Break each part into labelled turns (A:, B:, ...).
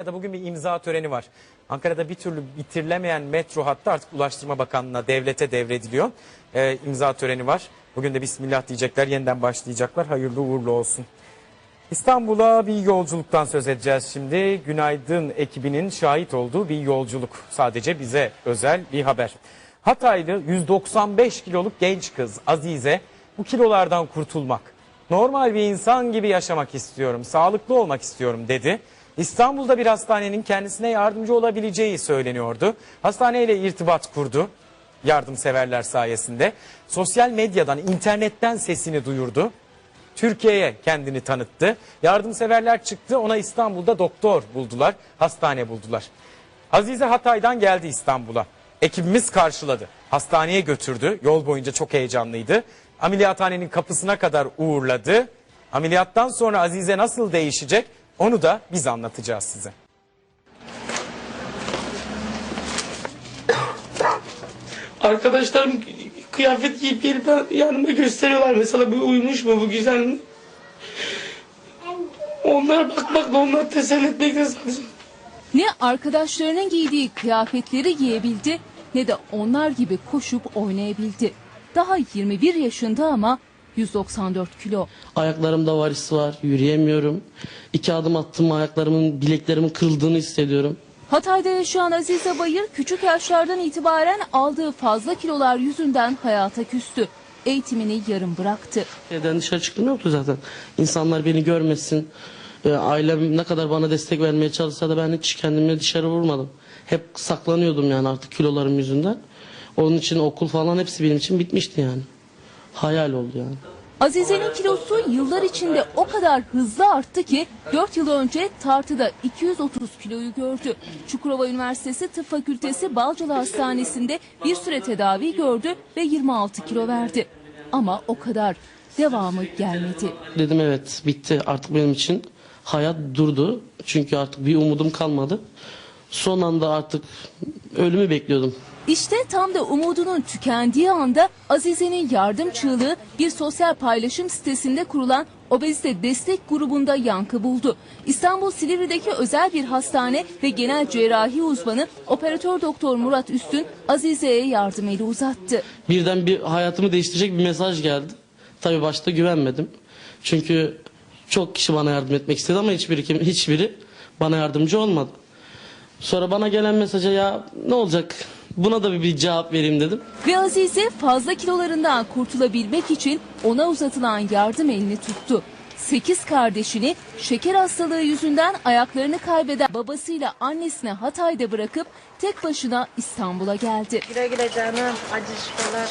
A: Ankara'da bugün bir imza töreni var. Ankara'da bir türlü bitirilemeyen metro hattı artık Ulaştırma Bakanlığı'na devlete devrediliyor. Ee, imza töreni var. Bugün de Bismillah diyecekler, yeniden başlayacaklar. Hayırlı uğurlu olsun. İstanbul'a bir yolculuktan söz edeceğiz şimdi. Günaydın ekibinin şahit olduğu bir yolculuk. Sadece bize özel bir haber. Hataylı 195 kiloluk genç kız Azize bu kilolardan kurtulmak, normal bir insan gibi yaşamak istiyorum, sağlıklı olmak istiyorum dedi. İstanbul'da bir hastanenin kendisine yardımcı olabileceği söyleniyordu. Hastaneyle irtibat kurdu yardımseverler sayesinde. Sosyal medyadan, internetten sesini duyurdu. Türkiye'ye kendini tanıttı. Yardımseverler çıktı ona İstanbul'da doktor buldular, hastane buldular. Azize Hatay'dan geldi İstanbul'a. Ekibimiz karşıladı. Hastaneye götürdü. Yol boyunca çok heyecanlıydı. Ameliyathanenin kapısına kadar uğurladı. Ameliyattan sonra Azize nasıl değişecek onu da biz anlatacağız size.
B: Arkadaşlarım kıyafet giyip gelip yanıma gösteriyorlar mesela bu uyumuş mu bu güzel mi? Onlara bakmakla onları teselli etmekle sadece.
C: Ne arkadaşlarının giydiği kıyafetleri giyebildi ne de onlar gibi koşup oynayabildi. Daha 21 yaşında ama 194 kilo.
B: Ayaklarımda varis var, yürüyemiyorum. İki adım attım ayaklarımın, bileklerimin kırıldığını hissediyorum.
C: Hatay'da yaşayan Azize Bayır küçük yaşlardan itibaren aldığı fazla kilolar yüzünden hayata küstü. Eğitimini yarım bıraktı.
B: Evden dışarı çıktım yoktu zaten. İnsanlar beni görmesin. Ee, ailem ne kadar bana destek vermeye çalışsa da ben hiç kendimi dışarı vurmadım. Hep saklanıyordum yani artık kilolarım yüzünden. Onun için okul falan hepsi benim için bitmişti yani. Hayal oldu yani.
C: Azize'nin kilosu yıllar içinde o kadar hızlı arttı ki 4 yıl önce tartıda 230 kiloyu gördü. Çukurova Üniversitesi Tıp Fakültesi Balcalı Hastanesi'nde bir süre tedavi gördü ve 26 kilo verdi. Ama o kadar. Devamı gelmedi.
B: Dedim evet bitti artık benim için. Hayat durdu. Çünkü artık bir umudum kalmadı. Son anda artık ölümü bekliyordum.
C: İşte tam da umudunun tükendiği anda Azize'nin yardım çığlığı bir sosyal paylaşım sitesinde kurulan obezite destek grubunda yankı buldu. İstanbul Silivri'deki özel bir hastane ve genel cerrahi uzmanı operatör doktor Murat Üstün Azize'ye yardım eli uzattı.
B: Birden bir hayatımı değiştirecek bir mesaj geldi. Tabii başta güvenmedim. Çünkü çok kişi bana yardım etmek istedi ama hiçbiri kim hiçbiri bana yardımcı olmadı. Sonra bana gelen mesaja ya ne olacak? Buna da bir, bir cevap vereyim dedim.
C: Ve Azize fazla kilolarından kurtulabilmek için ona uzatılan yardım elini tuttu. Sekiz kardeşini şeker hastalığı yüzünden ayaklarını kaybeden babasıyla annesine Hatay'da bırakıp tek başına İstanbul'a geldi.
D: Güle güle canım. Acı şifalar.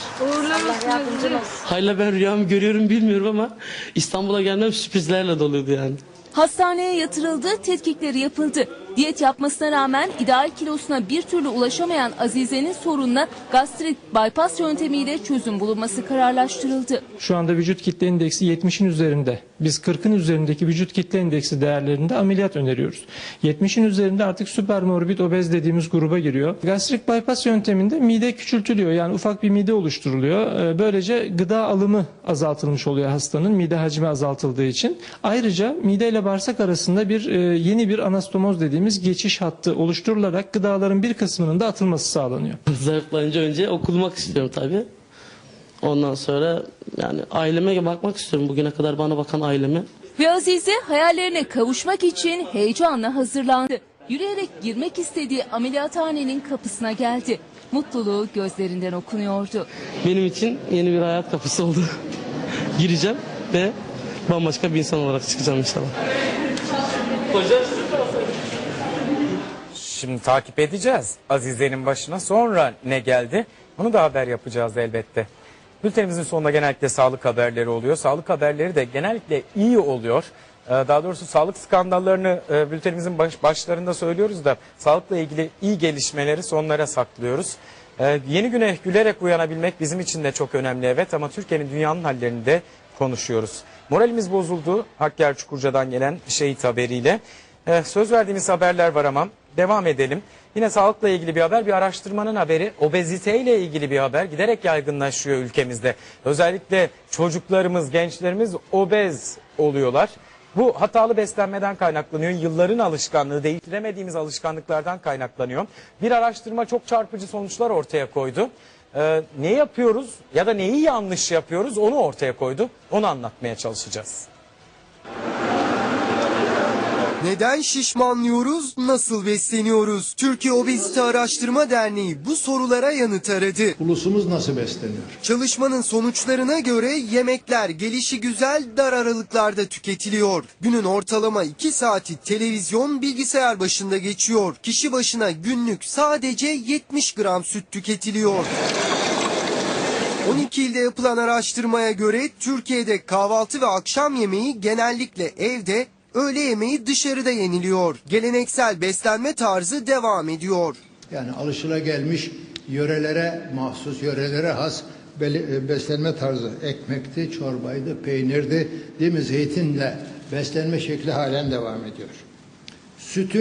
D: Allah yardımcın olsun.
B: Hala ben rüyamı görüyorum bilmiyorum ama İstanbul'a gelmem sürprizlerle doluydu yani.
C: Hastaneye yatırıldı, tetkikleri yapıldı. Diyet yapmasına rağmen ideal kilosuna bir türlü ulaşamayan Azize'nin sorununa gastrit bypass yöntemiyle çözüm bulunması kararlaştırıldı.
E: Şu anda vücut kitle indeksi 70'in üzerinde. Biz 40'ın üzerindeki vücut kitle indeksi değerlerinde ameliyat öneriyoruz. 70'in üzerinde artık süpermorbid obez dediğimiz gruba giriyor. Gastrik bypass yönteminde mide küçültülüyor. Yani ufak bir mide oluşturuluyor. Ee, Böylece gıda alımı azaltılmış oluyor hastanın mide hacmi azaltıldığı için. Ayrıca mide ile bağırsak arasında bir e, yeni bir anastomoz dediğimiz geçiş hattı oluşturularak gıdaların bir kısmının da atılması sağlanıyor.
B: Zayıflayınca önce okulmak istiyorum tabii. Ondan sonra yani aileme bakmak istiyorum. Bugüne kadar bana bakan aileme.
C: Ve Azize hayallerine kavuşmak için heyecanla hazırlandı. Yürüyerek girmek istediği ameliyathanenin kapısına geldi. Mutluluğu gözlerinden okunuyordu.
B: Benim için yeni bir hayat kapısı oldu. Gireceğim ve bambaşka bir insan olarak çıkacağım inşallah. Hocam
A: Şimdi takip edeceğiz Azize'nin başına sonra ne geldi bunu da haber yapacağız elbette. Bültenimizin sonunda genellikle sağlık haberleri oluyor. Sağlık haberleri de genellikle iyi oluyor. Ee, Daha doğrusu sağlık skandallarını e, bültenimizin baş, başlarında söylüyoruz da sağlıkla ilgili iyi gelişmeleri sonlara saklıyoruz. Ee, Yeni güne gülerek uyanabilmek bizim için de çok önemli evet ama Türkiye'nin dünyanın hallerini de konuşuyoruz. Moralimiz bozuldu Hakkari Çukurca'dan gelen şehit haberiyle. Ee, söz verdiğimiz haberler var ama devam edelim. Yine sağlıkla ilgili bir haber, bir araştırmanın haberi. Obeziteyle ilgili bir haber giderek yaygınlaşıyor ülkemizde. Özellikle çocuklarımız, gençlerimiz obez oluyorlar. Bu hatalı beslenmeden kaynaklanıyor. Yılların alışkanlığı, değiştiremediğimiz alışkanlıklardan kaynaklanıyor. Bir araştırma çok çarpıcı sonuçlar ortaya koydu. Ee, ne yapıyoruz ya da neyi yanlış yapıyoruz onu ortaya koydu. Onu anlatmaya çalışacağız.
F: Neden şişmanlıyoruz, nasıl besleniyoruz? Türkiye Obezite Araştırma Derneği bu sorulara yanıt aradı.
G: Ulusumuz nasıl besleniyor?
F: Çalışmanın sonuçlarına göre yemekler gelişi güzel dar aralıklarda tüketiliyor. Günün ortalama 2 saati televizyon bilgisayar başında geçiyor. Kişi başına günlük sadece 70 gram süt tüketiliyor. 12 ilde yapılan araştırmaya göre Türkiye'de kahvaltı ve akşam yemeği genellikle evde, öğle yemeği dışarıda yeniliyor. Geleneksel beslenme tarzı devam ediyor.
G: Yani alışılagelmiş yörelere mahsus, yörelere has e, beslenme tarzı. Ekmekti, çorbaydı, peynirdi, değil mi? Zeytinle beslenme şekli halen devam ediyor. Sütü